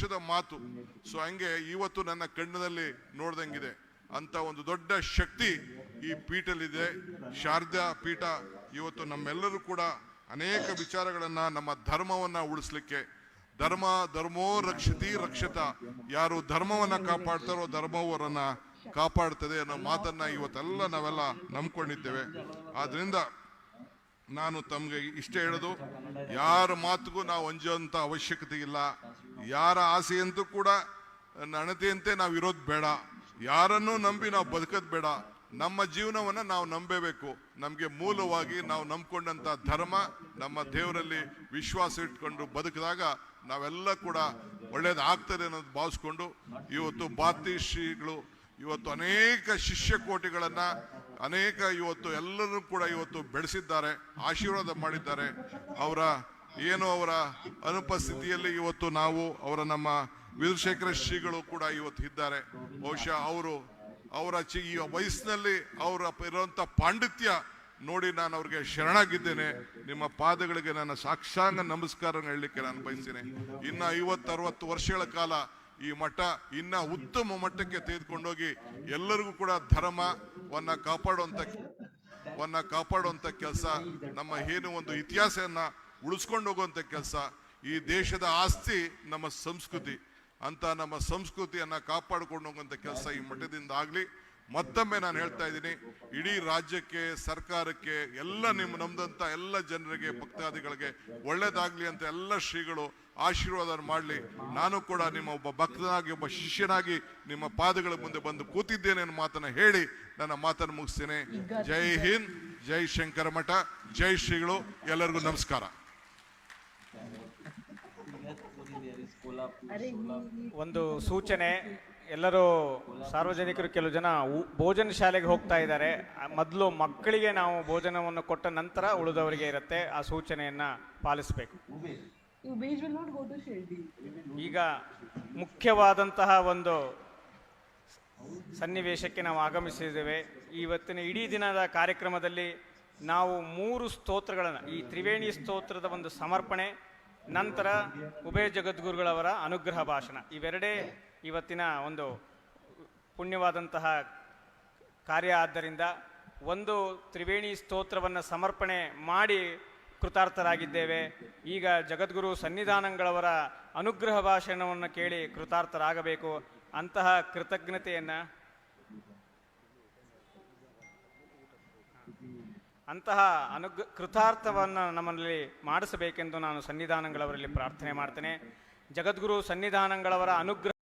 ವರ್ಷದ ಮಾತು. ಸೊ ಹಂಗೆ ಇವತ್ತು ನನ್ನ ಕಣ್ಣದಲ್ಲಿ ನೋಡ್ದಂಗಿದೆ. ಅಂತ ಒಂದು ದೊಡ್ಡ ಶಕ್ತಿ ಈ ಪೀಠಲಿದೆ ಶಾರದಾ ಪೀಠ ಇವತ್ತು ನಮ್ಮೆಲ್ಲರೂ ಕೂಡ ಅನೇಕ ವಿಚಾರಗಳನ್ನ ನಮ್ಮ ಧರ್ಮವನ್ನ ಉಳಿಸ್ಲಿಕ್ಕೆ. ಧರ್ಮ, ಧರ್ಮೋ ರಕ್ಷತಿ ರಕ್ಷತ. ಯಾರು ಧರ್ಮವನ್ನ ಕಾಪಾಡ್ತಾರೋ ಧರ್ಮವರನ್ನ ಕಾಪಾಡ್ತದೆ ಅನ್ನೋ ಮಾತನ್ನ ಇವತ್ತೆಲ್ಲ ನಾವೆಲ್ಲ ನಂಬ್ಕೊಂಡಿದ್ದೇವೆ. ಆದ್ರಿಂದ ನಾನು ತಮಗೆ ಇಷ್ಟ ಹೇಳೋದು, ಯಾರ ಮಾತಿಗೂ ನಾವು ಅಂಜುವಂತ ಅವಶ್ಯಕತೆ ಇಲ್ಲ. ಯಾರ ಆಸೆಯಂತೂ ಕೂಡ ಅಣತೆಯಂತೆ ನಾವು ಇರೋದು ಬೇಡ. ಯಾರನ್ನೂ ನಂಬಿ ನಾವು ಬದುಕೋದು ಬೇಡ. ನಮ್ಮ ಜೀವನವನ್ನು ನಾವು ನಂಬಬೇಕು. ನಮಗೆ ಮೂಲವಾಗಿ ನಾವು ನಂಬಿಕೊಂಡಂಥ ಧರ್ಮ ನಮ್ಮ ದೇವರಲ್ಲಿ ವಿಶ್ವಾಸ ಇಟ್ಕೊಂಡು ಬದುಕಿದಾಗ ನಾವೆಲ್ಲ ಕೂಡ ಒಳ್ಳೇದಾಗ್ತದೆ ಅನ್ನೋದು ಭಾವಿಸ್ಕೊಂಡು ಇವತ್ತು ಬಾತಿ ಶ್ರೀಗಳು ಇವತ್ತು ಅನೇಕ ಶಿಷ್ಯ ಕೋಟಿಗಳನ್ನು ಅನೇಕ ಇವತ್ತು ಎಲ್ಲರೂ ಕೂಡ ಇವತ್ತು ಬೆಳೆಸಿದ್ದಾರೆ, ಆಶೀರ್ವಾದ ಮಾಡಿದ್ದಾರೆ. ಅವರ ಏನು ಅವರ ಅನುಪಸ್ಥಿತಿಯಲ್ಲಿ ಇವತ್ತು ನಾವು ಅವರ ನಮ್ಮ ವೀರಶೇಖರ ಶ್ರೀಗಳು ಕೂಡ ಇವತ್ತು ಇದ್ದಾರೆ. ಬಹುಶಃ ಅವರು ಅವರ ಚಿ, ಈ ವಯಸ್ಸಿನಲ್ಲಿ ಅವರ ಇರುವಂಥ ಪಾಂಡಿತ್ಯ ನೋಡಿ ನಾನು ಅವ್ರಿಗೆ ಶರಣಾಗಿದ್ದೇನೆ. ನಿಮ್ಮ ಪಾದಗಳಿಗೆ ನನ್ನ ಸಾಕ್ಷಾಂಗ ನಮಸ್ಕಾರ ಹೇಳಲಿಕ್ಕೆ ನಾನು ಬಯಸ್ತೇನೆ. ಇನ್ನು ಐವತ್ತರವತ್ತು ವರ್ಷಗಳ ಕಾಲ ಈ ಮಠ ಇನ್ನ ಉತ್ತಮ ಮಟ್ಟಕ್ಕೆ ತೆಗೆದುಕೊಂಡೋಗಿ ಎಲ್ಲರಿಗೂ ಕೂಡ ಧರ್ಮವನ್ನ ಕಾಪಾಡುವಂತ, ವನ್ನ ಕಾಪಾಡುವಂತ ಕೆಲಸ, ನಮ್ಮ ಏನು ಒಂದು ಇತಿಹಾಸವನ್ನ ಉಳಿಸ್ಕೊಂಡು ಹೋಗುವಂತ ಕೆಲಸ. ಈ ದೇಶದ ಆಸ್ತಿ ನಮ್ಮ ಸಂಸ್ಕೃತಿ. ಅಂತ ನಮ್ಮ ಸಂಸ್ಕೃತಿಯನ್ನ ಕಾಪಾಡಿಕೊಂಡು ಹೋಗುವಂಥ ಕೆಲಸ ಈ ಮಠದಿಂದ ಆಗಲಿ ಮತ್ತೊಮ್ಮೆ ನಾನು ಹೇಳ್ತಾ ಇದ್ದೀನಿ ಇಡೀ ರಾಜ್ಯಕ್ಕೆ ಸರ್ಕಾರಕ್ಕೆ ಎಲ್ಲ ನಿಮ್ಮ ನಮ್ದಂತ ಎಲ್ಲ ಜನರಿಗೆ ಭಕ್ತಾದಿಗಳಿಗೆ ಒಳ್ಳೇದಾಗ್ಲಿ ಅಂತ ಎಲ್ಲ ಶ್ರೀಗಳು ಆಶೀರ್ವಾದ ಮಾಡಲಿ. ನಾನು ಕೂಡ ನಿಮ್ಮ ಒಬ್ಬ ಭಕ್ತನಾಗಿ ಒಬ್ಬ ಶಿಷ್ಯನಾಗಿ ನಿಮ್ಮ ಪಾದಗಳ ಮುಂದೆ ಬಂದು ಕೂತಿದ್ದೇನೆ ಅನ್ನೋ ಮಾತನ್ನ ಹೇಳಿ ನನ್ನ ಮಾತನ್ನು ಮುಗಿಸ್ತೇನೆ. ಜೈ ಹಿಂದ್ ಜೈ ಶಂಕರ ಮಠ ಜೈ ಶ್ರೀಗಳು ಎಲ್ಲರಿಗೂ ನಮಸ್ಕಾರ. ಒಂದು ಸೂಚನೆ. ಎಲ್ಲರೂ ಸಾರ್ವಜನಿಕರು ಕೆಲವು ಜನ ಭೋಜನ ಶಾಲೆಗೆ ಹೋಗ್ತಾ ಇದ್ದಾರೆ. ಮೊದಲು ಮಕ್ಕಳಿಗೆ ನಾವು ಭೋಜನವನ್ನು ಕೊಟ್ಟ ನಂತರ ಉಳಿದವರಿಗೆ ಇರುತ್ತೆ. ಆ ಸೂಚನೆಯನ್ನ ಪಾಲಿಸಬೇಕು. ಈಗ ಮುಖ್ಯವಾದಂತಹ ಒಂದು ಸನ್ನಿವೇಶಕ್ಕೆ ನಾವು ಆಗಮಿಸಿದ್ದೇವೆ. ಇವತ್ತಿನ ಇಡೀ ದಿನದ ಕಾರ್ಯಕ್ರಮದಲ್ಲಿ ನಾವು ಮೂರು ಸ್ತೋತ್ರಗಳನ್ನು ಈ ತ್ರಿವೇಣಿ ಸ್ತೋತ್ರದ ಒಂದು ಸಮರ್ಪಣೆ ನಂತರ ಉಭಯ ಜಗದ್ಗುರುಗಳವರ ಅನುಗ್ರಹ ಭಾಷಣ. ಇವೆರಡೇ ಇವತ್ತಿನ ಒಂದು ಪುಣ್ಯವಾದಂತಹ ಕಾರ್ಯ. ಆದ್ದರಿಂದ ಒಂದು ತ್ರಿವೇಣಿ ಸ್ತೋತ್ರವನ್ನು ಸಮರ್ಪಣೆ ಮಾಡಿ ಕೃತಾರ್ಥರಾಗಿದ್ದೇವೆ. ಈಗ ಜಗದ್ಗುರು ಸನ್ನಿಧಾನಗಳವರ ಅನುಗ್ರಹ ಭಾಷಣವನ್ನು ಕೇಳಿ ಕೃತಾರ್ಥರಾಗಬೇಕು. ಅಂತಹ ಕೃತಜ್ಞತೆಯನ್ನ ಅಂತಹ ಅನುಗ್ ಕೃತಾರ್ಥವನ್ನು ನಮ್ಮಲ್ಲಿ ಮಾಡಿಸಬೇಕೆಂದು ನಾನು ಸನ್ನಿಧಾನಗಳವರಲ್ಲಿ ಪ್ರಾರ್ಥನೆ ಮಾಡ್ತೇನೆ. ಜಗದ್ಗುರು ಸನ್ನಿಧಾನಗಳವರ ಅನುಗ್ರಹ